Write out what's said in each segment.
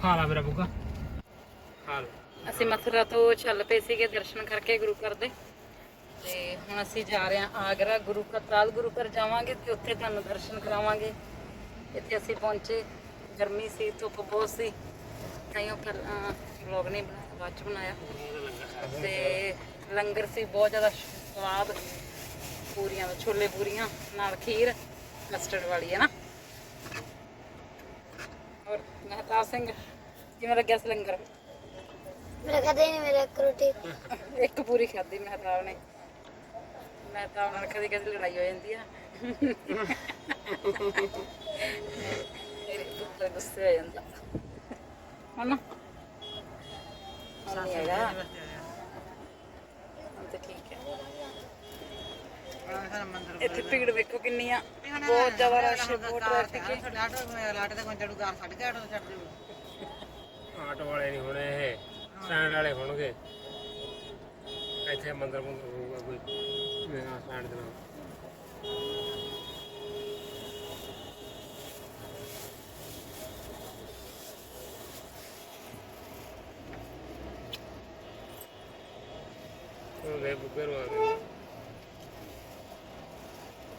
ਖਾ ਲਾ ਮੇਰਾ ਬੁੱਗਾ। ਖਾ ਲਾ। ਅਸੀਂ ਮਥੁਰਾ ਤੋਂ ਚੱਲ ਪਏ ਸੀਗੇ ਦਰਸ਼ਨ ਕਰਕੇ ਗੁਰੂ ਘਰ ਦੇ। ਤੇ ਹੁਣ ਅਸੀਂ ਜਾ ਰਹੇ ਹਾਂ ਆਗਰਾ। ਗੁਰੂ ਕਤਰਾਲ ਗੁਰੂ ਘਰ ਜਾਵਾਂਗੇ ਤੇ ਉੱਥੇ ਤੁਹਾਨੂੰ ਦਰਸ਼ਨ ਕਰਾਵਾਂਗੇ। ਇੱਥੇ ਅਸੀਂ ਪਹੁੰਚੇ। ਗਰਮੀ ਸੀ, ਧੁੱਪ ਬਹੁਤ ਸੀ। ਤਾਈਓ ਫਿਰ ਵਲੌਗ ਨਹੀਂ ਬਣਾਇਆ, ਬਾਅਦ ਚ ਬਣਾਇਆ। ਤੇ ਲੰਗਰ ਸੀ, ਬਹੁਤ ਜ਼ਿਆਦਾ ਸਵਾਦ। ਪੂਰੀਆਂ ਦਾ ਛੋਲੇ ਪੂਰੀਆਂ, ਨਾਲ ਖੀਰ ਕਸਟਰਡ ਵਾਲੀ, ਹੈ ਨਾ? ਔਰ ਮਹਿਤਾਬ ਸਿੰਘ ਕਿਵੇਂ ਲੱਗਿਆ ਸੀ ਲੰਗਰ ਮੇਰਾ ਕਦੇ ਨਹੀਂ ਮੇਰਾ ਇੱਕ ਰੋਟੀ। ਇੱਕ ਪੂਰੀ ਖਾਧੀ ਮਹਿਤਾਬ ਨੇ। ਮਹਿਤਾਬ ਨਾਲ ਕਦੀ ਕਦੀ ਲੜਾਈ ਹੋ ਜਾਂਦੀ ਆ। ਮੇਰੇ ਪੁੱਤਰ ਗੁੱਸੇ ਹੋ ਜਾਂਦਾ। ਹੁਣ ਹੁਣ ਨਹੀਂ ਹੈਗਾ। ਹੁਣ ਤਾਂ ਠੀਕ ਹੈ। ਇੱਥੇ ਭੀੜ ਵੇਖੋ ਕਿੰਨੀ ਆ ਬਹੁਤ ਜ਼ਿਆਦਾ ਰਸ਼ ਹੈ ਬਹੁਤ ਟ੍ਰੈਫਿਕ ਹੈ। ਆਟੋ ਵਾਲੇ ਨਹੀਂ ਹੋਣੇ ਇਹ। ਸਟੈਂਡ ਵਾਲੇ ਹੋਣਗੇ। ਇੱਥੇ ਮੰਦਰ ਮੰਦਰ ਹੋਊਗਾ ਕੋਈ। ਮੇਰਾ ਸਟੈਂਡ ਦੇ ਨਾਲ। ਉਹ ਵੇ ਬੁੱਗਰ ਆ ਗਏ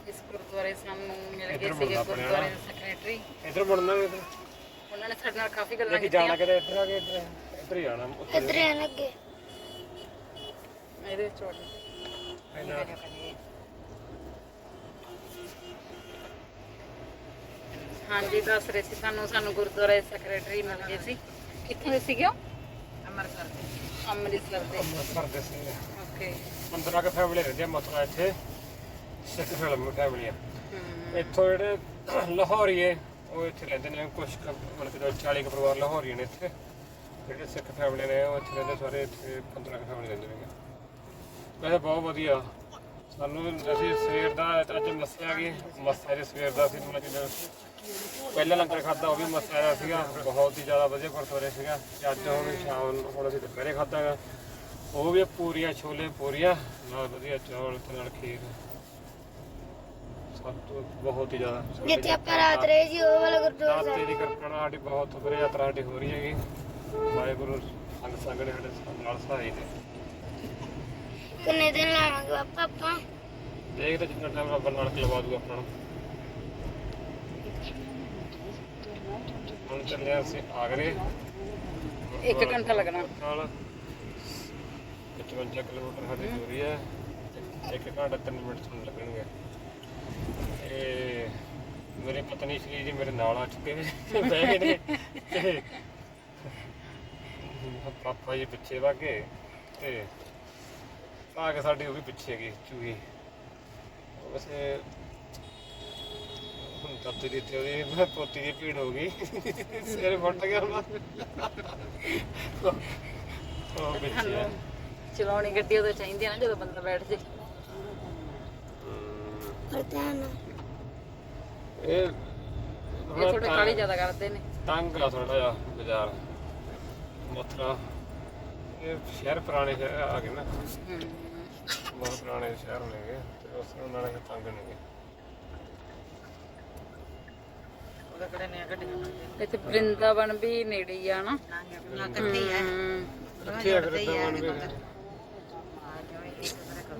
ਇਸ ਗੁਰਦੁਆਰੇ ਸਾਨੂੰ ਮਿਲ ਗਏ ਸੀਗੇ ਗੁਰਦੁਆਰੇ ਦੇ ਸੈਕਟਰੀ ਇੱਧਰ ਮੁੜਨਾ ਵੀ ਇੱਧਰ। ਉਹਨਾਂ ਨੇ ਸਾਡੇ ਨਾਲ ਕਾਫੀ ਗੱਲਾਂ ਕਿ ਕੀਤੀਆਂ। ਜਾਣਾ ਕਿਤੇ ਇੱਧਰ ਆ ਕੇ ਇੱਧਰ ਇੱਧਰ ਹੀ ਜਾਣਾ ਇੱਧਰ ਹੀ ਆਣ ਲੱਗੇ ਇਹਦੇ ਵੜਨਾ ਇੰਨਾ ਹਾਂਜੀ ਦੱਸ ਰਹੇ ਸੀ ਸਾਨੂੰ ਸਾਨੂੰ ਗੁਰਦੁਆਰੇ ਸੈਕਟਰੀ ਮਿਲ ਗਏ ਸੀ। ਕਿੱਥੋਂ ਦੇ ਸੀਗੇ ਅੰਮ੍ਰਿਤਸਰ ਦੇ। ਅੰਮ੍ਰਿਤਸਰ ਦੇ। ਸਿੰਘ ਓਕੇ। 15 ਕੁ ਫੈਮਿਲੀ ਰਹਿੰਦੇ ਆ ਮਥੁਰਾ ਇੱਥੇ। ਸਿੱਖ ਫੈਮਿਲੀ ਆ। ਇੱਥੋਂ ਜਿਹੜੇ ਲਾਹੌਰੀਏ, ਉਹ ਇੱਥੇ ਰਹਿੰਦੇ ਨੇ ਕੁਝ ਮਤਲਬ ਕਿ 40 ਕੁ ਪਰਿਵਾਰ ਲਾਹੌਰੀਏ ਨੇ ਇੱਥੇ। ਜਿਹੜੇ ਸਿੱਖ ਫੈਮਿਲੀ ਨੇ, ਉਹ ਇੱਥੇ ਰਹਿੰਦੇ ਸਾਰੇ, ਇੱਥੇ 15 ਕੁ ਫੈਮਿਲੀ ਰਹਿੰਦੇ ਨੇ ਵੈਸੇ ਬਹੁਤ ਵਧੀਆ। ਸਾਨੂੰ ਅਸੀਂ ਸਵੇਰ ਦਾ, ਅੱਜ ਮੱਸਿਆ ਗਈ। ਮੱਸਿਆ ਦੇ ਸਵੇਰ ਦਾ ਸੀ ਮਤਲਬ ਕਿ ਪਹਿਲਾ ਲੰਗਰ ਖਾਦਾ ਉਹ ਵੀ ਮੱਸਿਆ ਦਾ ਸੀਗਾ। ਬਹੁਤ ਹੀ ਜ਼ਿਆਦਾ ਵਧੀਆ ਗੁਰਦੁਆਰੇ ਸੀਗਾ। ਤੇ ਅੱਜ ਹੁਣ ਸ਼ਾਮ ਨੂੰ, ਹੁਣ ਅਸੀਂ ਦੁਪਹਿਰੇ ਖਾਦਾ ਗਾ। ਉਹ ਵੀ ਪੂਰੀਆਂ ਛੋਲੇ ਪੂਰੀਆਂ, ਨਾਲ ਵਧੀਆ ਚੌਲ ਤੇ ਨਾਲ ਖੀਰ। ਤੋਂ ਬਹੁਤ ਹੀ ਜ਼ਿਆਦਾ ਜਿੱਥੇ ਆਪਾਂ ਰਾਤ ਰਹੇ ਜੀ ਉਹ ਵਾਲਾ ਗੁਰਦੁਆਰਾ ਦਾਤੇ ਦੀ ਕਿਰਪਾ ਨਾਲ ਸਾਡੀ ਬਹੁਤ ਵਧੀਆ ਯਾਤਰਾ ਸਾਡੀ ਹੋ ਰਹੀ ਹੈਗੀ। ਵਾਹਿਗੁਰੂ ਸੰਗ ਸੰਗ ਨੇ ਸਾਡੇ ਨਾਲ ਸਹਾਈ ਨੇ ਸਾਹਿਬ ਕਿੰਨੇ ਦਿਨ ਲਾਵਾਂਗੇ ਪਾਪਾ ਆਪਾਂ? ਦੇਖਦੇ ਜਿੰਨਾ ਟਾਈਮ ਰੱਬ ਨਾਲ ਲਵਾ ਦੂਗਾ ਆਪਣਾ। ਨੂੰ। ਹੁਣ ਚੱਲੇ ਹਾਂ ਅਸੀਂ ਆਗਰੇ। ਇੱਕ ਘੰਟਾ ਲੱਗਣਾ। ਨਾਲ 55 ਕਿਲੋਮੀਟਰ ਸਾਡੀ ਦੂਰੀ ਹੈ ਤੇ ਇੱਕ ਘੰਟਾ ਤਿੰਨ ਮਿੰਟ ਤੁਹਾਨੂੰ ਲੱਗਣਗੇ। ਇਹ ਮੇਰੀ ਪਤਨੀ ਸ਼੍ਰੀ ਜੀ ਮੇਰੇ ਨਾਲ ਆ ਚੁੱਕੇ ਨੇ ਬਹਿ ਗਏ ਨੇ। ਤੇ ਪਾਪਾ ਜੀ ਪਿੱਛੇ ਵਾਗੇ ਤੇ ਆ ਕੇ ਸਾਡੀ ਉਹ ਵੀ ਪਿੱਛੇ ਗਈ ਚੂਹੀ। ਵੈਸੇ ਹੁਣ ਤੱਤੀ ਦੀ ਤੇ ਉਹਦੀ ਪੋਤੀ ਦੀ ਭੀੜ ਹੋ ਗਈ। ਸਿਰ ਫੁੱਟ ਗਿਆ ਉਹਨਾਂ ਉਹ ਪਿੱਛੇ ਚਲਾਉਣੀ ਗੱਡੀ ਉਦੋਂ ਚਾਹੀਦੀ ਆ ਨਾ ਜਦੋਂ ਬੰਦਾ ਬੈਠ ਜੇ। ਪਰ ਧਿਆਨ ਨਾਲ। ਇਹ ਇਹ ਥੋੜੇ ਕਾਲੀ ਜ਼ਿਆਦਾ ਕਰਦੇ ਨੇ? ਤੰਗ ਆ ਥੋੜਾ ਜਿਹਾ ਬਾਜ਼ਾਰ। ਮਥੁਰਾ ਇਹ ਸ਼ਹਿਰ ਪੁਰਾਣੇ ਸ਼ਹਿਰ ਆ ਗਏ ਨਾ। ਹਮ। ਬਹੁਤ ਪੁਰਾਣੇ ਸ਼ਹਿਰ ਨੇਗੇ ਤੇ ਉਸ ਨਾਲ ਇਹ ਤੰਗ ਨੇਗੇ ਇੱਥੇ ਬ੍ਰਿੰਦਾਵਨ ਵੀ ਨੇੜੇ ਹੀ ਆ ਨਾ। ਵੀ।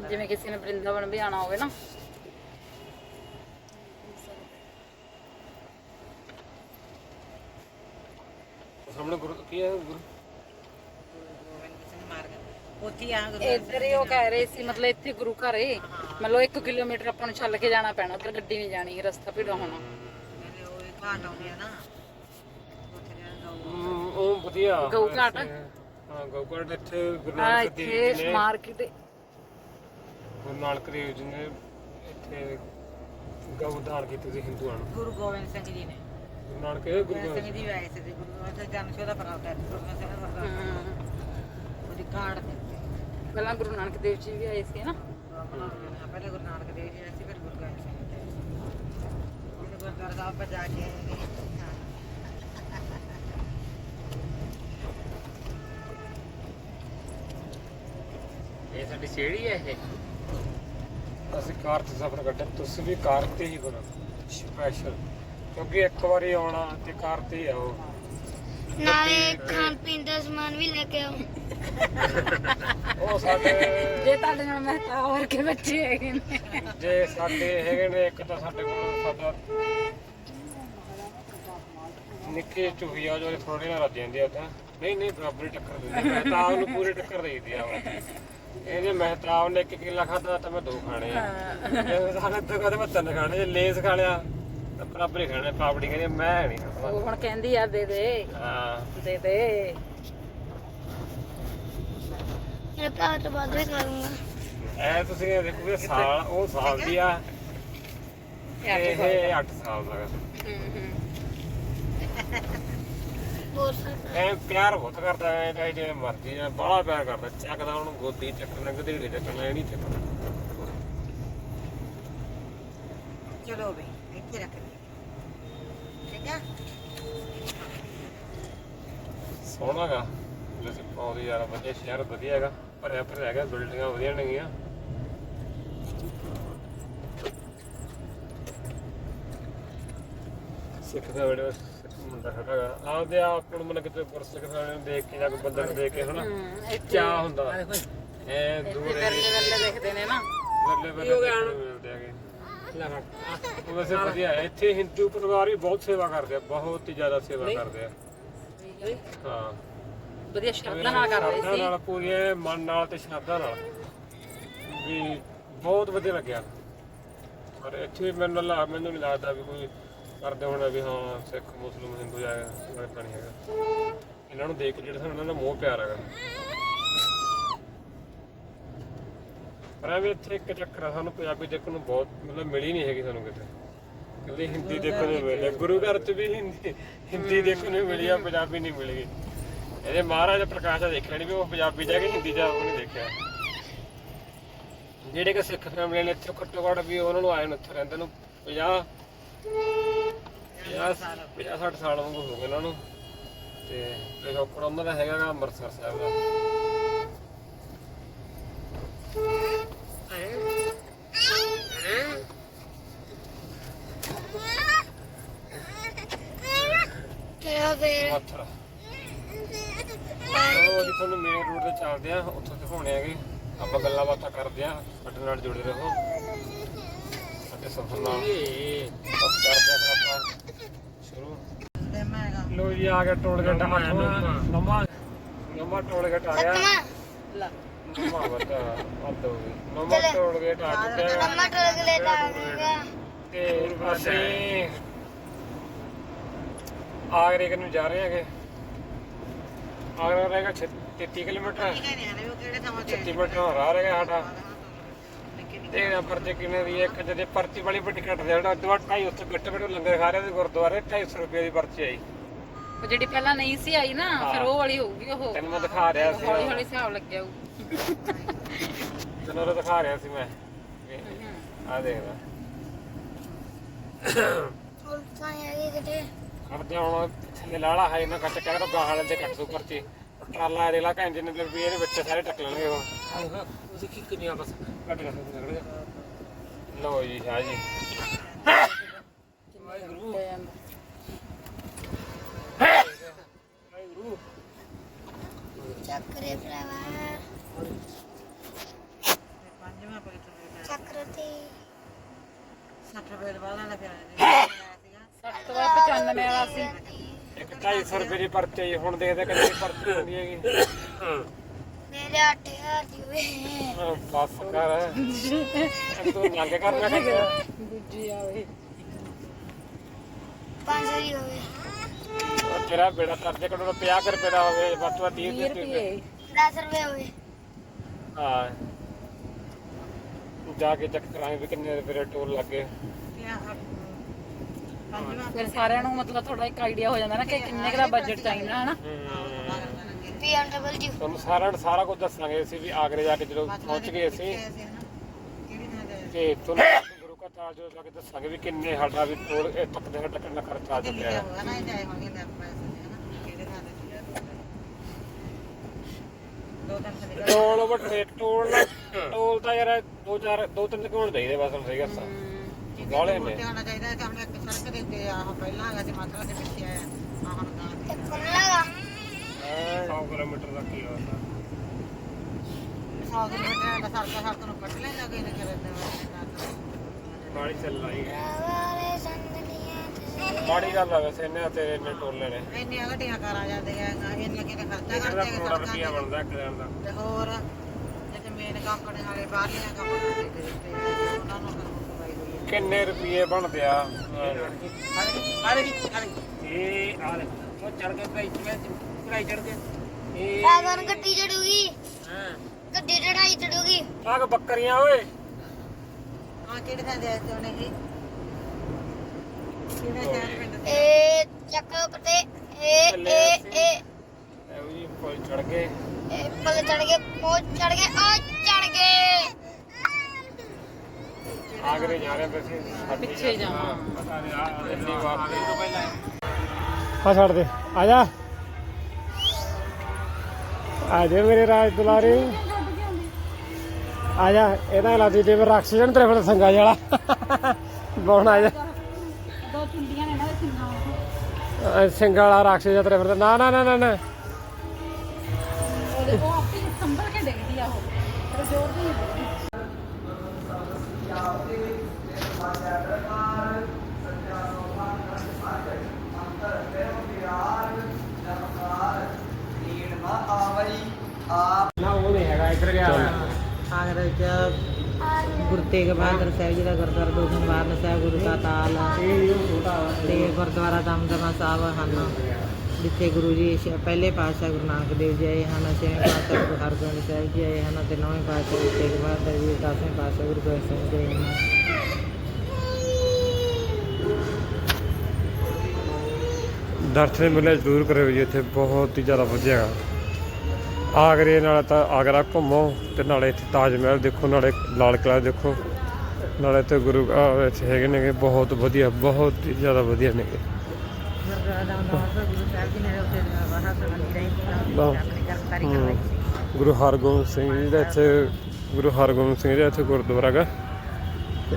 ਜਿਵੇਂ ਕਿਸੇ ਨੇ ਬ੍ਰਿੰਦਾਵਨ ਵੀ ਆਣਾ ਹੋਵੇ ਨਾ। ਸਾਹਮਣੇ ਗੁਰੂ ਕੀ ਹੈ ਗੁਰੂ? ਇੱਧਰ ਹੀ ਉਹ ਕਹਿ ਰਹੇ ਸੀ ਮਤਲਬ ਇੱਥੇ ਗੁਰੂ ਘਰ ਏ। ਮਤਲਬ 1 ਕਿਲੋਮੀਟਰ ਆਪਾਂ ਨੂੰ ਚੱਲ ਕੇ ਜਾਣਾ ਪੈਣਾ ਉੱਧਰ ਗੱਡੀ ਨਹੀਂ ਜਾਣੀ ਰਸਤਾ ਭੀੜਾ ਹੋਣਾ। ਹਮ, ਉਹ ਵਧੀਆ। ਗਊ ਘਾਟ? ਹਾਂ ਗਊ ਘਾਟ ਇੱਥੇ ਗੁਰੂ ਆ ਨਾਨਕ ਦੇਵ ਜੀ ਇੱਥੇ ਨੇ ਮਾਰਕੀਟ ਗੁਰੂ ਨਾਨਕ ਦੇਵ ਜੀ ਨੇ ਇੱਥੇ ਗਊ ਦਾਨ ਕੀਤੀ ਸੀ ਹਿੰਦੂਆਂ ਨੂੰ। ਗੁਰੂ ਗੋਬਿੰਦ ਸਿੰਘ ਜੀ ਨੇ। ਗੁਰੂ ਨਾਨਕ ਇਹ ਗੁਰੂ ਗੋਬਿੰਦ ਸਿੰਘ ਜੀ ਵੀ ਆਏ ਸੀ ਤੇ ਗੁਰੂ ਗੋਬਿੰਦ ਸਿੰਘ ਜਨਮ ਸ਼ੋਧਾ ਪ੍ਰਾਪਤ ਹੈ ਗੁਰੂ ਗੋਬਿੰਦ ਸਿੰਘ ਦਾ ਉਹਦੀ ਕਾਰਡ ਦੇ ਉੱਤੇ। ਪਹਿਲਾਂ ਗੁਰੂ ਨਾਨਕ ਦੇਵ ਜੀ ਵੀ ਆਏ ਸੀ ਨਾ? ਪਹਿਲੇ ਗੁਰੂ ਨਾਨਕ ਦੇਵ ਜੀ ਆਏ ਸੀ ਫਿਰ ਗੁਰੂ ਗੋਬਿੰਦ ਸਿੰਘ ਜੀ ਗੁਰਦੁਆਰਾ ਸਾਹਿਬ ਪਰ ਜਾ ਕੇ। ਇਹ ਸਾਡੀ ਸਿਹੜੀ ਹੈ ਇਹ? ਅਸੀਂ ਕਾਰ ਤੇ ਸਫ਼ਰ ਕੱਢਿਆ ਤੁਸੀਂ ਵੀ ਕਾਰ ਤੇ ਹੀ ਕਰੋ। ਸਪੈਸ਼ਲ ਕਿਉਂਕਿ ਇੱਕ ਵਾਰੀ ਆਉਣਾ ਤੇ ਕਾਰ ਤੇ ਆਓ ਨਾਲੇ ਖਾਣ ਪੀਣ ਦਾ ਸਮਾਨ ਵੀ ਲੈ ਕੇ ਆਓ। ਉਹ ਸਾਡੇ ਜੇ ਤੁਹਾਡੇ ਨਾਲ ਮਹਿਤਾ ਹੋਰ ਕੇ ਬੱਚੇ ਹੈਗੇ ਨੇ। ਜੇ ਸਾਡੇ ਹੈਗੇ ਨੇ ਇੱਕ ਤਾਂ ਸਾਡੇ ਕੋਲ ਸਾਡਾ ਨਿੱਕੇ ਚੂਹੀਆ ਜੋ ਥੋੜੇ ਨਾਲ ਰੱਜ ਜਾਂਦੇ ਆ ਤਾਂ ਨਹੀਂ ਨਹੀਂ ਬਰਾਬਰ ਹੀ ਟੱਕਰ ਦਿੰਦੇ ਮਹਿਤਾਬ ਨੂੰ ਪੂਰੀ ਟੱਕਰ ਦੇਈਦੀ ਆ ਉਹ। ਇਹਦੇ ਮਹਿਤਾਬ ਨੇ ਇੱਕ ਕਿੱਲਾ ਖਾਦਾ ਤਾਂ ਮੈਂ ਦੋ ਖਾਣੇ ਆ। ਇਹ ਸਾਡੇ ਤੋਂ ਕਦੇ ਮੈਂ ਤਿੰਨ ਖਾਣੇ ਜੇ ਲੇਸ ਖਾ ਲਿਆ ਤਾਂ ਬਰਾਬਰ ਹੀ ਖਾਣੇ ਪਾਪੜੀ ਕਹਿੰਦੀ ਮੈਂ ਨਹੀਂ ਖਾਣਾ। ਉਹ ਹੁਣ ਕਹਿੰਦੀ ਆ ਦੇ ਦੇ। ਹਾਂ। ਦੇ ਦੇ। ਮੇਰੇ ਭਰਾ ਤੋਂ ਬਾਅਦ ਵੀ ਕਰੂੰਗਾ ਐ ਤੁਸੀਂ ਇਹ ਦੇਖੋ ਵੀ ਸਾਲ ਉਹ ਸਾਲ ਦੀ ਆ। ਇਹ 8 ਸਾਲ ਦਾ। ਗਾ। ਹੋਰ ਸਰ ਐ ਪਿਆਰ ਬਹੁਤ ਕਰਦਾ ਐ ਚਾਹੇ ਜਿਵੇਂ ਮਰਜ਼ੀ ਬੜਾ ਪਿਆਰ ਕਰਦਾ ਚੱਕਦਾ ਉਹਨੂੰ ਗੋਦੀ ਚੱਕਣਾ ਗਧੇੜੇ ਚੱਕਣਾ ਇਹ ਨਹੀਂ ਚੱਕਣਾ। ਚਲੋ ਬਈ ਇੱਥੇ ਰੱਖ ਲਈ ਠੀਕ ਆ? ਸੋਹਣਾ ਗਾ। ਜਿਵੇਂ ਪਾਉਂਦੇ ਯਾਰ ਵਧੀਆ ਸ਼ਹਿਰ ਵਧੀਆ ਹੈਗਾ ਭਰਿਆ ਭਰਿਆ ਹੈਗਾ ਬਿਲਡਿੰਗਾਂ ਵਧੀਆ ਨੇਗੀਆਂ। ਸਿੱਖ ਦਾ ਬੜਾ ਮੁੰਡਾ ਖੜਾ ਹੈਗਾ ਆਪਦੇ ਆਪ ਨੂੰ ਮਨ ਕਿਤੇ ਗੁਰਸਿੱਖ ਸਾਹਿਬ ਨੂੰ ਦੇਖ ਕੇ ਜਾਂ ਕੋਈ ਬੰਦੇ ਨੂੰ ਦੇਖ ਕੇ ਹਨਾ ਚਾਹ ਹੁੰਦਾ। ਐ ਦੂਰ ਵਰਲੇ ਵਰਲੇ ਦੇਖਦੇ ਨੇ ਨਾ। ਬੱਲੇ ਬੱਲੇ ਮਿਲਦੇ ਹੈਗੇ ਉਹ ਵੈਸੇ ਵਧੀਆ ਹੈ। ਇੱਥੇ ਹਿੰਦੂ ਪਰਿਵਾਰ ਵੀ ਬਹੁਤ ਸੇਵਾ ਕਰਦੇ ਆ ਬਹੁਤ ਹੀ ਜ਼ਿਆਦਾ ਸੇਵਾ ਕਰਦੇ ਆ। ਹਾਂ। ਵਧੀਆ ਸ਼ਰਧਾ ਨਾਲ ਕਰਦੇ ਸੀ। ਨਾਲ ਪੂਰੇ ਮਨ ਨਾਲ ਤੇ ਸ਼ਰਧਾ ਨਾਲ। ਵੀ ਬਹੁਤ ਵਧੀਆ ਲੱਗਿਆ। ਪਰ ਇੱਥੇ ਮੈਨੂੰ ਲਾ ਮੈਨੂੰ ਨਹੀਂ ਲੱਗਦਾ ਵੀ ਕੋਈ ਕਰਦੇ ਹੋਣਾ ਵੀ ਹਾਂ ਸਿੱਖ ਮੁਸਲਮਾਨ ਹਿੰਦੂ ਜਾਂ ਲੱਗਦਾ ਨਹੀਂ ਹੈਗਾ। ਇਹਨਾਂ ਨੂੰ ਦੇਖ ਕੇ ਜਿਹੜਾ ਸਾਨੂੰ ਇਹਨਾਂ ਦਾ ਮੋਹ ਪਿਆਰ ਹੈਗਾ। ਪਰ ਐਵੇਂ ਇੱਥੇ ਇੱਕ ਚੱਕਰ ਆ ਸਾਨੂੰ ਪੰਜਾਬੀ ਦੇਖਣ ਨੂੰ ਬਹੁਤ ਮਤਲਬ ਮਿਲੀ ਨਹੀਂ ਹੈਗੀ ਸਾਨੂੰ ਕਿਤੇ। ਕੱਲੀ ਹਿੰਦੀ ਦੇਖਣ ਨੂੰ ਮਿਲੀ ਗੁਰੂ ਘਰ ਚ ਵੀ ਹਿੰਦੀ ਹਿੰਦੀ ਦੇਖਣ ਨੂੰ ਮਿਲੀ ਆ ਪੰਜਾਬੀ ਨਹੀਂ ਮਿਲੀ। ਇਹਦੇ ਮਹਾਰਾਜ ਪ੍ਰਕਾਸ਼ ਦਾ ਦੇਖਿਆ ਨਹੀਂ ਵੀ ਉਹ ਪੰਜਾਬੀ ਜਾ ਕੇ ਹਿੰਦੀ ਜਾ ਉਹ ਨਹੀਂ ਦੇਖਿਆ। ਜਿਹੜੇ ਕਿ ਸਿੱਖ ਫੈਮਿਲੀ ਨੇ ਇੱਥੇ ਘੱਟੋ ਘੱਟ ਵੀ ਉਹਨਾਂ ਨੂੰ ਆਏ ਨੂੰ ਇੱਥੇ ਰਹਿੰਦੇ ਨੂੰ 50 50 50 60 ਸਾਲ ਵਾਂਗੂ ਹੋ ਗਏ ਉਹਨਾਂ ਨੂੰ। ਤੇ ਪਿਛੋਕੜ ਉਹਨਾਂ ਦਾ ਹੈਗਾ ਅੰਮ੍ਰਿਤਸਰ ਸਾਹਿਬ ਦਾ ਚਲੋ ਫੇਰ ਮੱਥਰਾ ਚਲੋ ਅਸੀਂ ਤੁਹਾਨੂੰ ਮੇਨ ਰੋਡ ਤੇ ਚੱਲਦੇ ਆ ਉੱਥੋਂ ਦਿਖਾਉਣੇ ਹੈਗੇ। ਆਪਾਂ ਗੱਲਾਂ ਬਾਤਾਂ ਕਰਦੇ ਆ ਸਾਡੇ ਨਾਲ ਜੁੜੇ ਰਹੋ। ਸਾਡੇ ਸਫਰ ਨਾਲ। ਬਸ ਕਰਦੇ ਆ ਫਿਰ ਆਪਾਂ। ਸ਼ੁਰੂ। ਤੇ ਮੈਂ ਹੈਗਾ ਲੋ ਜੀ ਆ ਗਿਆ ਟੋਲ ਗੇਟ ਨਮਾ ਨਮਾ ਟੋਲ ਗੇਟ ਆ ਗਿਆ। ਲੈ ਅੱਧ ਹੋ ਗਈ ਟੋਲ ਗੇਟ ਆ ਚੁੱਕਿਆ ਅੰਮਾ ਟੋਲ ਲੈ ਤਾਂ ਆਵੇਗਾ ਤੇ ਅਸੀਂ ਆਗਰੇ ਨੂੰ ਜਾ ਰਹੇ ਹੈਗੇ। ਆਗਰਾ ਰਹੇਗਾ 33 ਕਿਲੋਮੀਟਰ। ਠੀਕ ਹੈ ਨਹੀਂ ਹਲੇ ਉਹ ਕਿਹੜੇ ਥਾਂ ਤੇ 36 ਮਿੰਟ ਦਾ ਰਾਹ ਰਹਿ ਗਿਆ ਸਾਡਾ। ਦੇਖਦੇ ਪਰਚੇ ਕਿੰਨੇ ਦੀ। ਇੱਕ ਜਦੇ ਪਰਚੀ ਵਾਲੀ ਵੱਡੀ ਕੱਟਦੇ ਜਿਹੜਾ ਦਵਾ ਢਾਈ ਉੱਥੇ ਬਿੱਟ ਬਿੱਟ ਲੰਗਰ ਖਾ ਰਹੇ ਤੇ ਗੁਰਦੁਆਰੇ 250 ਰੁਪਏ ਦੀ ਪਰਚੀ ਆਈ। ਉਹ ਜਿਹੜੀ ਪਹਿਲਾਂ ਨਹੀਂ ਸੀ ਆਈ ਨਾ ਫਿਰ ਉਹ ਵਾਲੀ ਹੋਊਗੀ ਉਹ। ਤੈਨੂੰ ਮੈਂ ਦਿਖਾ ਰਿਹਾ ਸੀ। ਹੌਲੀ ਹੌਲੀ ਹਿਸਾਬ ਲੱਗਿਆ ਹੋਊ। ਤੈਨੂੰ ਉਹ ਦਿਖਾ ਰਿਹਾ ਸੀ ਮੈਂ। ਆ ਦੇਖਦਾ ਹੁਣ ਤਾਂ ਇਹ ਕਿਤੇ। ਕਰਦੇ ਹੁਣ ਥੱਲੇ ਲਾਲਾ ਹੈ ਨਾ ਕੱਟ ਕੇ ਰਗਾ ਹਾਲੇ ਤੇ ਕੱਟ ਦੋ ਪਰਚੀ। ਟਰਾਲਾ ਇਹਦੇ ਲਾ ਕਹਿੰਦੇ ਨੇ ਵੀ ਇਹਦੇ ਬੱਚੇ ਸਾਰੇ ਟੱਕ ਲੈਣਗੇ ਉਹ ਤੁਸੀਂ ਕੀ ਕਿੰਨੀਆਂ ਬਸ ਕੱਟ ਕਰ ਸਕਦੇ ਲਓ ਜੀ ਸ਼ਾਹ ਜੀ। ਚੱਕਰੇ ਭਰਾਵਾ। ਪੰਜਵਾਂ ਪਵਿੱਤਰ ਚੱਕਰ ਤੇ। 60 ਰੁਪਏ ਦਾ ਵਾਲਾ ਲੱਗਿਆ ਸੀਗਾ 60 ਤੋਂ 95 ਵਾਲਾ ਸੀ। ਇੱਕ 250 ਰੁਪਏ ਦੀ ਪਰਚੀ ਹੁਣ ਦੇਖਦੇ ਕਿੰਨੀ ਪਰਚੀ ਹੁੰਦੀ ਹੈਗੀ। ਮੇਰੇ 8000 ਦੀ ਹੋਏ ਹਾਂ, ਬਸ ਕਰ। ਤੂੰ ਨੰਗ ਕਰਨਾ ਕਿੱਥੇ ਦੂਜੀ ਆਵੇ 500 ਦੀ ਹੋਵੇ। ਉਹ ਤੇਰਾ ਬੇੜਾ ਕਰਦੇ ਕੋਲ 50 ਰੁਪਏ ਦਾ ਹੋਵੇ ਵੱਧ ਤੋਂ ਵੱਧ 30 20 ਰੁਪਏ ਰੁਪਏ 10 ਰੁਪਏ ਹੋਵੇ। ਹਾਂ। ਜਾ ਕੇ ਚੈੱਕ ਕਰਾਂਗੇ ਵੀ ਕਿੰਨੇ ਰੁਪਏ ਟੋਲ ਲੱਗੇ। ਪੰਜਵਾਂ ਫਿਰ ਸਾਰਿਆਂ ਨੂੰ ਮਤਲਬ ਥੋੜਾ ਇੱਕ ਆਈਡੀਆ ਹੋ ਜਾਂਦਾ ਨਾ ਕਿ ਕਿੰਨੇ ਕੁ ਦਾ ਬਜਟ ਚਾਹੀਦਾ ਹਨਾ? BMW ਤੁਹਾਨੂੰ ਸਾਰਾ ਸਾਰਾ ਕੁਝ ਦੱਸਾਂਗੇ ਅਸੀਂ ਵੀ ਆਗਰੇ ਜਾ ਕੇ ਜਦੋਂ ਪਹੁੰਚ ਗਏ ਅਸੀਂ। ਕਿਹੜੀ ਥਾਂ ਤੇ ਤੇ ਤੁਹਾਨੂੰ ਗੁਰੂ ਘਰ ਤਾਲ ਜਦੋਂ ਜਾ ਕੇ ਦੱਸਾਂਗੇ ਵੀ ਕਿੰਨੇ ਸਾਡਾ ਵੀ ਟੋਲ ਇਹ ਤੱਕ ਦੇ ਤੱਕ ਕਿੰਨਾ ਖਰਚਾ ਆ ਚੁੱਕਿਆ ਹੈ। ਹੋਗਾ ਨਾ ਇਹ ਜਾਏ ਹੋਣਗੇ ਲੈ ਪੈਸੇ ਦੇ ਹਨਾ? ਕਿਹੜੇ ਥਾਂ ਤੇ ਸੀਗਾ ਦੋ ਤਿੰਨ ਸੌ ਦੇ ਟੋਲ ਵੱਡੇ ਟੋਲ ਟੋਲ ਤਾਂ ਯਾਰ ਦੋ ਚਾਰ ਦੋ ਤਿੰਨ ਕੋਣ ਚਾਹੀਦੇ ਬਸ ਹੁਣ ਸਹੀ ਗੱਲ ਵਾਲੇ ਨੇ। ਤੇ ਆਉਣਾ ਚਾਹੀਦਾ ਕਿ ਆਪਣੇ ਇੱਕ ਸੜਕ ਦੇ ਉੱਤੇ ਆਹ ਪਹਿਲਾਂ ਹੈਗਾ ਸੀ ਮਾਤਰਾ ਦੇ ਪਿੱਛੇ ਆਇਆ ਆਹ ਹੁਣ ਗਾਂ ਤੇ ਖੁੱਲਾ ਗਾ ਕਿਲੋਮੀਟਰ ਦਾ ਕੀ ਹੋਇਆ 100 ਕਿਲੋਮੀਟਰ ਦਾ ਸੜਕਾਂ ਸੜਕਾਂ ਨੂੰ ਕੱਟ ਲੈਂਦਾ ਕੋਈ ਨਾ ਕਰੇ ਮਾੜੀ ਚੱਲ ਸੰਦਨੀਆਂ ਤੇ ਮਾੜੀ ਗੱਲ ਆ ਵੈਸੇ ਇਹਨੇ ਤੇਰੇ ਨੇ ਟੋਲ ਲੈਣੇ ਇੰਨੀਆਂ ਗੱਡੀਆਂ ਕਾਰਾਂ ਜਾਂਦੀਆਂ ਇੰਨਾ ਕਿਤੇ ਖਰਚਾ ਕਰਦੇ ਸੜਕਾਂ ਰੁਪਿਆ ਤੇ। ਬਣਦਾ ਇੱਕ ਦਿਨ ਦਾ। ਤੇ ਹੋਰ ਜਿੱਥੇ ਮੇਨ ਕੰਪਨੀ ਵਾਲੇ ਬਾਹਰਲੀਆਂ ਕੰਪਨੀਆਂ ਦੇ ਤੇ ਉਹਨਾਂ ਨੂੰ ਕਿੰਨੇ ਰੁਪਏ ਬਣਦੇ ਆ? ਇਹ ਆ ਲੈ ਉਹ ਚੜ ਕੇ ਭਾਈ ਚੜਾਈ ਚੜ ਕੇ ਇਹ ਸਾਗਰ ਗੱਡੀ ਚੜੂਗੀ। ਹਾਂ। ਗੱਡੀ ਚੜਾਈ ਚੜੂਗੀ। ਆਹ ਬੱਕਰੀਆਂ ਓਏ। ਹਾਂ ਕਿਹੜੇ ਥਾਂ ਦੇ ਆਏ ਉਹਨੇ ਇਹ? ਦੇ? ਏ ਚੱਕ ਪਤੇ ਏ ਏ ਏ ਇਹ। ਵੀ ਕੋਈ ਚੜ ਗਏ। ਏ ਪਲ ਚੜ ਗਏ ਪਹੁੰਚ ਚੜ ਗਏ। ਆ ਚੜ ਗਏ ਆਗਰੇ ਜਾ ਰਹੇ ਵੈਸੇ ਪਿੱਛੇ ਜਾਵਾਂ। ਪਤਾ ਨਹੀਂ ਆ ਇੰਨੀ ਵਾਰ ਤੋਂ ਪਹਿਲਾਂ। ਹਾਂ ਛੱਡ ਦੇ ਆ ਜਾ। ਆ ਜਾ ਮੇਰੇ ਰਾਜ ਦੁਲਾਰੇ। ਆ ਜਾ ਇਹਦਾ ਲਾਦੀ ਤੇ ਰਾਖਸ਼ਣ ਤੇਰੇ ਫਿਰ ਸੰਗਾ ਜਿਹੜਾ ਬੋਣ ਆ ਜਾ? ਦੋ ਚੁੰਡੀਆਂ ਨੇ ਨਾ ਸਿੰਘਾਂ ਸਿੰਘ ਵਾਲਾ। ਰਾਖਸ਼ ਤੇਰੇ ਫਿਰ ਨਾ ਨਾ ਨਾ ਨਾ ਉਹ ਆਪੇ ਸੰਭਲ ਕੇ ਡਿੱਗਦੀ ਆ ਉਹ। ਜ਼ੋਰ ਨਹੀਂ ਲੱਗਦੀ ਨਾ ਉਹ ਨਹੀਂ ਹੈਗਾ ਇੱਧਰ ਗਿਆ ਆਗਰੇ ਗੁਰੂ ਤੇਗ ਬਹਾਦਰ ਸਾਹਿਬ ਜੀ ਦਾ ਗੁਰਦੁਆਰਾ ਦੋਖਨ ਵਾਰਨ ਸਾਹਿਬ ਗੁਰੂ ਕਾ ਤਾਲ। ਤੇ ਗੁਰਦੁਆਰਾ ਦਮਦਮਾ ਸਾਹਿਬ ਹਨ, ਜਿੱਥੇ ਗੁਰੂ ਜੀ ਸ਼- ਪਹਿਲੇ ਪਾਤਸ਼ਾਹ ਗੁਰੂ ਨਾਨਕ ਦੇਵ ਜੀ ਆਏ ਹਨ, ਛੇਵੇਂ ਪਾਤਸ਼ਾਹ ਗੁਰੂ ਹਰਗੋਬਿੰਦ ਸਾਹਿਬ ਜੀ ਆਏ ਹਨ ਤੇ ਨੌਵੇਂ ਪਾਤਸ਼ਾਹ ਗੁਰੂ ਤੇਗ ਬਹਾਦਰ ਜੀ, ਦਸਵੇਂ ਪਾਤਸ਼ਾਹ ਗੁਰੂ ਗੋਬਿੰਦ ਸਿੰਘ ਜੀ ਆਏ ਹਨ। ਦਰਸ਼ਨ ਮਿਲੇ ਜ਼ਰੂਰ ਕਰਿਓ ਜੀ, ਇੱਥੇ ਬਹੁਤ ਹੀ ਜ਼ਿਆਦਾ ਵਧੀਆ। ਹੈਗਾ ਆਗਰੇ ਨਾਲ ਤਾਂ ਆਗਰਾ ਘੁੰਮੋ ਤੇ ਨਾਲੇ ਇੱਥੇ ਤਾਜ ਮਹਿਲ ਦੇਖੋ, ਨਾਲੇ ਲਾਲ ਕਿਲ੍ਹਾ ਦੇਖੋ। ਨਾਲੇ ਤੇ ਗੁਰੂ ਇੱਥੇ ਹੈਗੇ ਨੇਗੇ, ਬਹੁਤ ਵਧੀਆ, ਬਹੁਤ ਹੀ ਜ਼ਿਆਦਾ ਵਧੀਆ ਨੇਗੇ। ਗੁਰੂ ਹਰਗੋਬਿੰਦ ਸਿੰਘ ਜੀ ਦਾ ਇੱਥੇ, ਗੁਰੂ ਹਰਗੋਬਿੰਦ ਸਿੰਘ ਜੀ ਦਾ ਇੱਥੇ ਗੁਰਦੁਆਰਾ ਹੈਗਾ।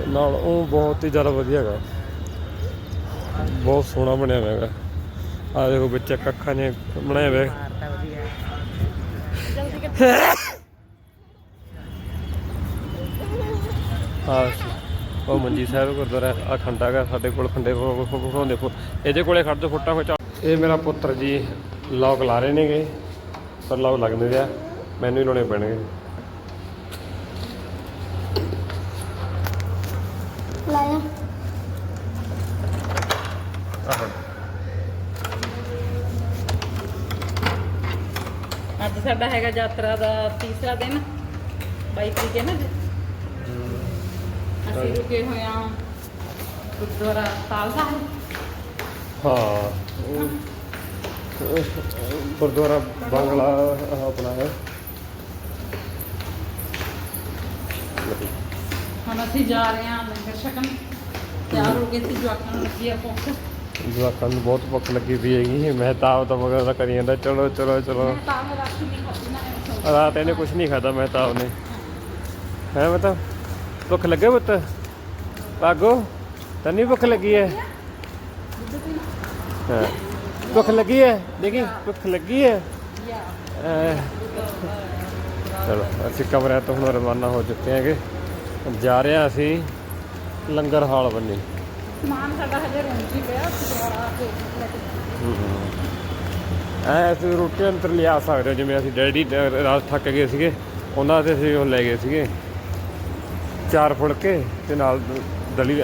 ਨਾਲ ਉਹ ਬਹੁਤ ਹੀ ਜ਼ਿਆਦਾ ਵਧੀਆ ਹੈਗਾ। ਬਹੁਤ ਸੋਹਣਾ ਬਣਿਆ ਹੋਇਆ ਹੈਗਾ। ਆ ਦੇਖੋ ਵਿੱਚ ਇੱਕ ਨੇ ਬਣਾਇਆ ਹੋਇਆ ਹਾਂ ਉਹ ਮੰਜੀ ਸਾਹਿਬ ਗੁਰਦੁਆਰਾ ਆ ਖੰਡਾ ਗਾ, ਸਾਡੇ ਕੋਲ ਖੰਡੇ ਵਿਖਾਉਂਦੇ ਫੋ ਇਹਦੇ ਕੋਲੇ ਖੜ ਜੋ ਫੋਟਾ ਵਿੱਚ ਇਹ ਮੇਰਾ ਪੁੱਤਰ ਜੀ, ਲੋਕ ਲਾ ਰਹੇ ਨੇਗੇ, ਪਰ ਲੌਕ ਲੱਗ ਨਹੀਂ ਰਿਹਾ, ਮੈਨੂੰ ਹੀ ਲਾਉਣੇ ਪੈਣਗੇ ਲਾਇਆ ਆਹ ਅੱਜ ਸਾਡਾ ਹੈਗਾ ਯਾਤਰਾ ਦਾ ਤੀਸਰਾ ਦਿਨ 22 ਤਰੀਕ ਹੈ ਨਾ ਅੱਜ? ਅਸੀਂ ਰੁਕੇ ਹੋਏ ਹਾਂ ਗੁਰਦੁਆਰਾ ਤਾਲ ਸਾਹਿਬ ਹਾਂ ਉਹ- ਉਹ ਗੁਰਦੁਆਰਾ ਬੰਗਲਾ ਆਹ ਆਪਣਾ ਹੈ। ਹੁਣ ਅਸੀਂ ਜਾ ਰਹੇ ਹਾਂ ਲੰਗਰ ਛਕਣ ਤਿਆਰ ਹੋ ਗਏ ਸੀ ਜਵਾਕਾਂ ਨੂੰ ਲੱਗੀ ਆ ਭੁੱਖ। ਜਵਾਕਾਂ ਨੂੰ ਬਹੁਤ ਭੁੱਖ ਲੱਗੀ ਪਈ ਹੈਗੀ ਮੈਂ ਤਾਂ ਆਪ ਤਾਂ ਮਗਰ ਦਾ ਕਰੀ ਜਾਂਦਾ ਚਲੋ ਚਲੋ ਚਲੋ। ਮੈਂ ਤਾਂ ਮੈਂ ਰਾਤੀ ਨਹੀਂ ਖਾਧੀ ਨਾ ਰਾਤ ਇਹਨੇ ਕੁਝ ਨਹੀਂ ਖਾਦਾ ਮੈਂ ਤਾਂ ਉਹਨੇ। ਹੈ ਬਤਾ ਭੁੱਖ ਲੱਗੇ ਪੁੱਤ? ਭਾਗੋ ਤੈਨੂੰ ਭੁੱਖ ਲੱਗੀ ਹੈ ਹਾਂ। ਭੁੱਖ ਲੱਗੀ ਹੈ ਦੇਖੀ ਭੁੱਖ ਲੱਗੀ ਹੈ ਚਲੋ ਅਸੀਂ ਕਮਰਿਆਂ ਤੋਂ ਹੁਣ ਰਵਾਨਾ ਹੋ ਚੁੱਕੇ ਹੈਗੇ। ਜਾ ਰਹੇ ਹਾਂ ਅਸੀਂ ਲੰਗਰ ਹਾਲ ਬੰਨੀ ਸਮਾਨ ਸਾਡਾ ਹਜੇ ਰੂਮ 'ਚ ਪਿਆ ਦੁਬਾਰਾ ਆ ਕੇ ਲੈ ਕੇ ਐ ਅਸੀਂ ਰੋਟੀ ਅੰਦਰ ਲਿਆ ਸਕਦੇ ਹੋ, ਜਿਵੇਂ ਅਸੀਂ ਡੈਡੀ ਰਾਤ ਥੱਕ ਗਏ ਸੀਗੇ, ਉਹਨਾਂ ਤੇ ਅਸੀਂ ਉਹ ਲੈ ਗਏ ਸੀਗੇ। ਚਾਰ ਫੁਲਕੇ ਤੇ ਨਾਲ ਦਲੀ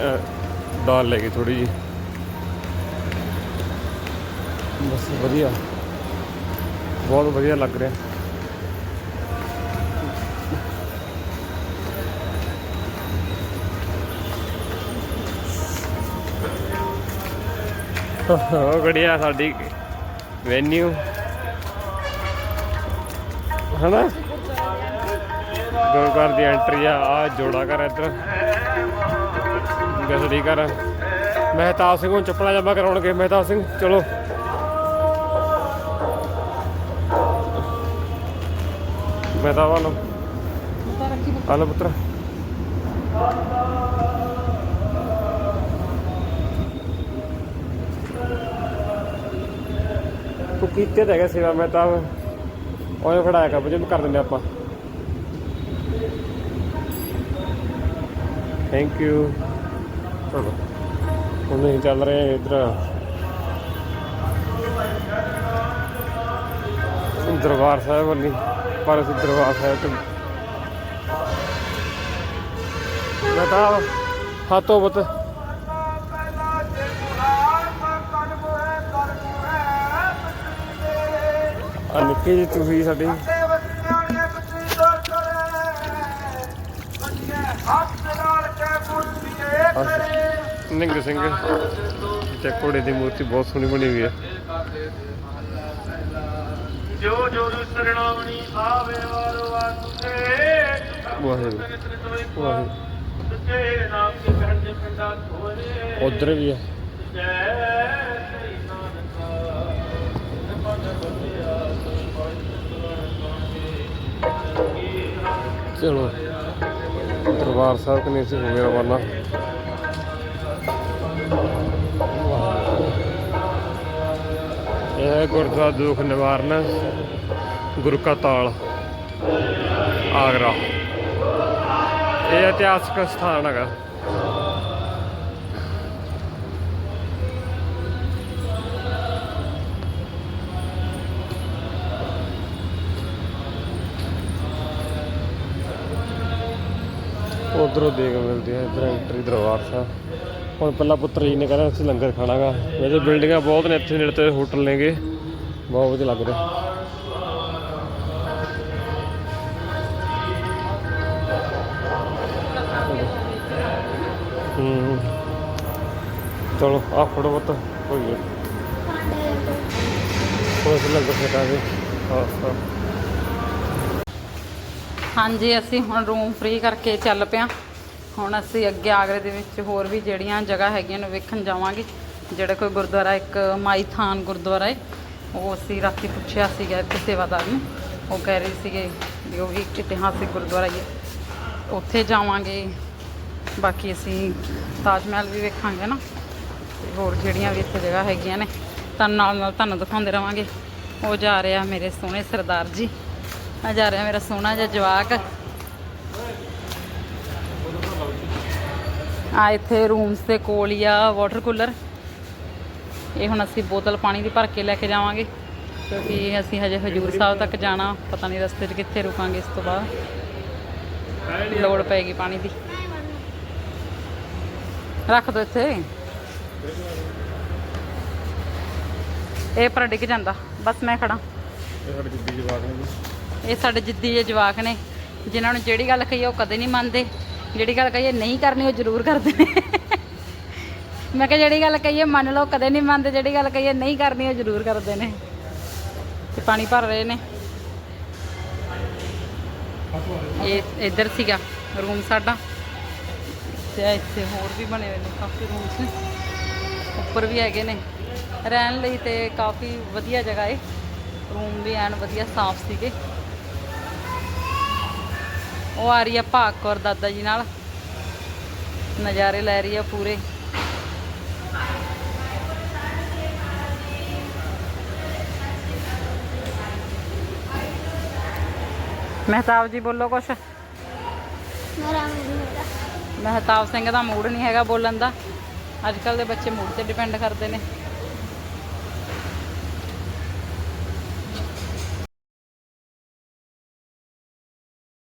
ਦਾਲ ਲੈ ਗਏ ਥੋੜੀ ਜੀ ਬਸ ਵਧੀਆ। ਬਹੁਤ ਵਧੀਆ ਲੱਗ ਰਿਹਾ। ਉਹ ਗੜੀਆ ਸਾਡੀ ਵੈਨਿਊ ਹਨਾ? ਗੁਰੂਘਰ ਦੀ ਐਂਟਰੀ ਆ ਆ ਜੋੜਾ ਕਰ ਇੱਧਰ। ਗਸੜੀ ਕਰ ਮਹਿਤਾਬ ਸਿੰਘ ਨੂੰ ਚੱਪਲਾਂ ਜਮਾ ਕਰਾਉਣਗੇ ਮਹਿਤਾਬ ਸਿੰਘ ਚਲੋ। ਮਹਿਤਾਬ ਰੱਖੀ ਆਲੋ ਪੁੱਤਰ। ਕੀਤੇ ਤਾਂ ਹੈਗਾ ਸੇਵਾ ਮਹਿਤਾਬ ਉਹਨੇ ਫੜਾਇਆ ਕਰ ਵਜੇ ਕਰ ਦਿੰਦੇ ਆਪਾਂ। ਥੈਂਕ ਯੂ ਚਲੋ, ਹੁਣ ਅਸੀਂ ਚੱਲ ਰਹੇ ਹਾਂ ਇੱਧਰ। ਦਰਬਾਰ ਸਾਹਿਬ ਵੱਲੀ ਪਰ ਅਸੀਂ ਦਰਬਾਰ ਸਾਹਿਬ ਤੋਂ ਬਤਾ ਹੱਥੋਂ ਬਤ ਆ ਨਿੱਕੀ ਜੀ ਤੁਸੀਂ ਸਾਡੀ। ਨਿੰਗ ਸਿੰਘ। ਤੇ ਘੋੜੇ ਦੀ ਮੂਰਤੀ ਬਹੁਤ ਸੋਹਣੀ ਬਣੀ ਹੋਈ ਹੈ। ਜੋ ਜੋ ਸਰਣਾਵਣੀ ਆਵੇ ਵਾਰੋ ਵਾਸਤੇ ਵਾਹਿਗੁਰੂ। ਵਾਹਿਗੁਰੂ। ਉਧਰ ਵੀ ਹੈ ਚਲੋ। ਦਰਬਾਰ ਸਾਹਿਬ ਕਨੇ ਸੀ ਹੋ ਗਿਆ ਰਵਾਨਾ। ਇਹ ਹੈ ਗੁਰਦੁਆਰਾ ਦੁੱਖ ਨਿਵਾਰਨ, ਗੁਰੂ ਕਾ ਤਾਲ, ਆਗਰਾ। ਇਹ ਇਤਿਹਾਸਕ ਸਥਾਨ ਹੈਗਾ। ਉਧਰੋਂ ਦੇਖ ਮਿਲਦੀ ਹੈ, ਇਧਰ ਐਂਟਰੀ ਦਰਬਾਰ ਸਾਹਿਬ। ਹੁਣ ਪਹਿਲਾਂ ਪੁੱਤਰ ਜੀ ਨੇ ਕਹਿੰਦਾ ਅਸੀਂ ਲੰਗਰ ਖਾਣਾਗਾ। ਵੈਸੇ ਬਿਲਡਿੰਗਾਂ ਬਹੁਤ ਨੇ, ਇੱਥੇ ਨੇੜੇ ਤੇ ਹੋਟਲ ਨੇਗੇ। ਬਹੁਤ ਵਧੀਆ ਲੱਗ ਰਿਹਾ। ਚਲੋ ਆ ਫੜੋ ਬਤ ਹੋਈ ਗਈ ਕੋਈ ਲੰਗਰ ਛਕਾਂਗੇ। ਹਾਂ ਹਾਂਜੀ, ਅਸੀਂ ਹੁਣ ਰੂਮ ਫ੍ਰੀ ਕਰਕੇ ਚੱਲ ਪਿਆ। ਹੁਣ ਅਸੀਂ ਅੱਗੇ ਆਗਰੇ ਦੇ ਵਿੱਚ ਹੋਰ ਵੀ ਜਿਹੜੀਆਂ ਜਗ੍ਹਾ ਹੈਗੀਆਂ ਨੇ ਵੇਖਣ ਜਾਵਾਂਗੇ। ਜਿਹੜਾ ਕੋਈ ਗੁਰਦੁਆਰਾ ਇੱਕ ਮਾਈ ਥਾਨ ਗੁਰਦੁਆਰਾ ਹੈ ਉਹ ਅਸੀਂ ਰਾਤੀ ਪੁੱਛਿਆ ਸੀਗਾ ਇੱਥੇ ਸੇਵਾਦਾਰ ਨੂੰ ਉਹ ਕਹਿ ਰਹੇ ਸੀਗੇ ਵੀ ਉਹ ਵੀ ਇੱਕ ਇਤਿਹਾਸਿਕ ਗੁਰਦੁਆਰਾ ਹੀ ਹੈ ਉੱਥੇ ਜਾਵਾਂਗੇ। ਬਾਕੀ ਅਸੀਂ ਤਾਜ ਮਹਿਲ ਵੀ ਵੇਖਾਂਗੇ ਨਾ। ਤੇ ਹੋਰ ਜਿਹੜੀਆਂ ਵੀ ਇੱਥੇ ਜਗ੍ਹਾ ਹੈਗੀਆਂ ਨੇ, ਤਾਂ ਨਾਲ ਨਾਲ ਤੁਹਾਨੂੰ ਦਿਖਾਉਂਦੇ ਰਵਾਂਗੇ। ਉਹ ਜਾ ਰਿਹਾ ਮੇਰੇ ਸੋਹਣੇ ਸਰਦਾਰ ਜੀ। ਆ ਜਾ ਰਿਹਾ ਮੇਰਾ ਸੋਹਣਾ ਜਿਹਾ ਜਵਾਕ। ਆ ਇੱਥੇ ਰੂਮਸ ਦੇ ਕੋਲ ਹੀ ਆ ਵਾਟਰ ਕੂਲਰ ਇਹ ਹੁਣ ਅਸੀਂ ਬੋਤਲ ਪਾਣੀ ਦੀ ਭਰ ਕੇ ਲੈ ਕੇ ਜਾਵਾਂਗੇ ਕਿਉਂਕਿ ਅਸੀਂ ਹਜੇ ਹਜੂਰ ਸਾਹਿਬ ਤੱਕ ਜਾਣਾ ਪਤਾ ਨਹੀਂ ਰਸਤੇ 'ਚ ਕਿੱਥੇ ਰੁਕਾਂਗੇ ਇਸ ਤੋਂ ਬਾਅਦ। ਲੋੜ ਪਏਗੀ ਪਾਣੀ ਦੀ। ਰੱਖ ਦੋ ਇੱਥੇ। ਇਹ ਪਰ ਡਿੱਗ ਜਾਂਦਾ। ਬਸ ਮੈਂ ਖੜਾ। ਇਹ ਸਾਡੀ ਜਿੱਦੀ ਜੀ। ਜਵਾਕ ਨੇ ਜਿਨ੍ਹਾਂ ਨੂੰ ਜਿਹੜੀ ਗੱਲ ਕਹੀ ਉਹ ਕਦੇ ਨਹੀਂ ਮੰਨਦੇ। ਜਿਹੜੀ ਗੱਲ ਕਹੀਏ ਨਹੀਂ ਕਰਨੀ, ਉਹ ਜ਼ਰੂਰ ਕਰਦੇ ਨੇ। ਮੈਂ ਕਿਹਾ ਜਿਹੜੀ ਗੱਲ ਕਹੀਏ ਮੰਨ ਲਓ, ਕਦੇ ਨਹੀਂ ਮੰਨਦੇ, ਜਿਹੜੀ ਗੱਲ ਕਹੀਏ ਨਹੀਂ ਕਰਨੀ, ਉਹ ਜ਼ਰੂਰ ਕਰਦੇ ਨੇ। ਤੇ ਪਾਣੀ ਭਰ ਰਹੇ ਨੇ। ਇਹ ਇੱਧਰ ਸੀਗਾ ਰੂਮ ਸਾਡਾ। ਤੇ ਇੱਥੇ ਹੋਰ ਵੀ ਬਣੇ ਹੋਏ ਨੇ ਕਾਫੀ ਰੂਮਸ ਨੇ। ਉੱਪਰ ਵੀ ਹੈਗੇ ਨੇ। ਰਹਿਣ ਲਈ ਤੇ ਕਾਫੀ ਵਧੀਆ ਜਗ੍ਹਾ ਏ। ਰੂਮ ਵੀ ਐਨ ਵਧੀਆ ਸਾਫ਼ ਸੀਗੇ। ਉਹ ਆ ਰਹੀ ਆ ਭਾਗ ਕੌਰ ਦਾਦਾ ਜੀ ਨਾਲ। ਨਜ਼ਾਰੇ ਲੈ ਰਹੀ ਆ ਪੂਰੇ। ਮਹਿਤਾਬ ਜੀ ਬੋਲੋ ਕੁਛ। ਮਹਿਤਾਬ ਸਿੰਘ ਦਾ ਮੂਡ ਨਹੀਂ ਹੈਗਾ ਬੋਲਣ ਦਾ। ਅੱਜ ਕੱਲ ਦੇ ਬੱਚੇ ਮੂਡ ਤੇ ਡਿਪੈਂਡ ਕਰਦੇ ਨੇ।